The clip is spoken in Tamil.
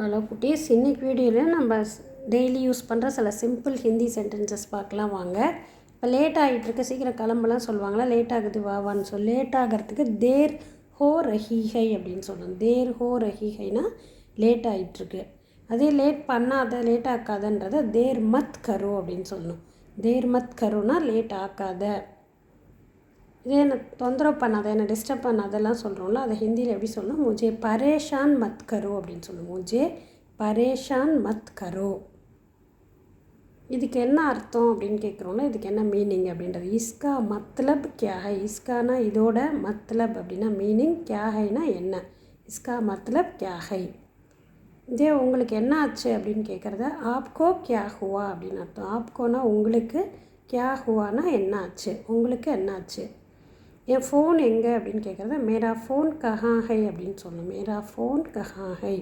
ஹலோ குட்டீஸ் இன்னைக்கு வீடியோவில் நம்ம டெய்லி யூஸ் பண்ணுற சில சிம்பிள் ஹிந்தி சென்டென்சஸ் பார்க்கலாம் வாங்க. இப்போ லேட் ஆகிட்டுருக்கு சீக்கிரம் கிளம்பலாம் சொல்லுவாங்களா லேட் ஆகுது வா வான்னு சொல்லி. லேட் ஆகிறதுக்கு தேர் ஹோ ரஹிஹை அப்படின்னு சொல்லணும் தேர் ஹோ ரஹிஹைனா லேட் ஆகிட்டுருக்கு அதே லேட் பண்ணாத லேட் ஆக்காதன்றதை தேர் மத் கரு அப்படின்னு சொல்லணும். தேர் மத் கருனா லேட் ஆக்காத. இதே என்ன தொந்தரவு பண்ணாத என்ன டிஸ்டர்ப் பண்ணாதெல்லாம் சொல்கிறோம்ல அதை ஹிந்தியில் எப்படி சொல்லணும் முஜே பரேஷான் மத் கரோ அப்படின்னு சொல்லணும் முஜே பரேஷான் மத் கரோ. இதுக்கு என்ன அர்த்தம் அப்படின்னு கேட்குறோம்ல இதுக்கு என்ன மீனிங் அப்படின்றது. இஸ்கா மத்லப் கியாஹை இஸ்கானா இதோட மத்லப் அப்படின்னா மீனிங் கியாஹைனா என்ன? இஸ்கா மத்லப் கியாகை இதே உங்களுக்கு என்ன ஆச்சு அப்படின்னு கேட்குறத ஆப்கோ கியா ஹுவா அப்படின்னு அர்த்தம். ஆப்கோனா உங்களுக்கு கியா ஹுவானா என்ன ஆச்சு? உங்களுக்கு என்ன ஆச்சு? என் ஃபோன் எங்கே அப்படின்னு கேட்குறது மேரா ஃபோன் கஹா ஹை அப்படின்னு சொல்லணும். மேரா ஃபோன் கஹா ஹை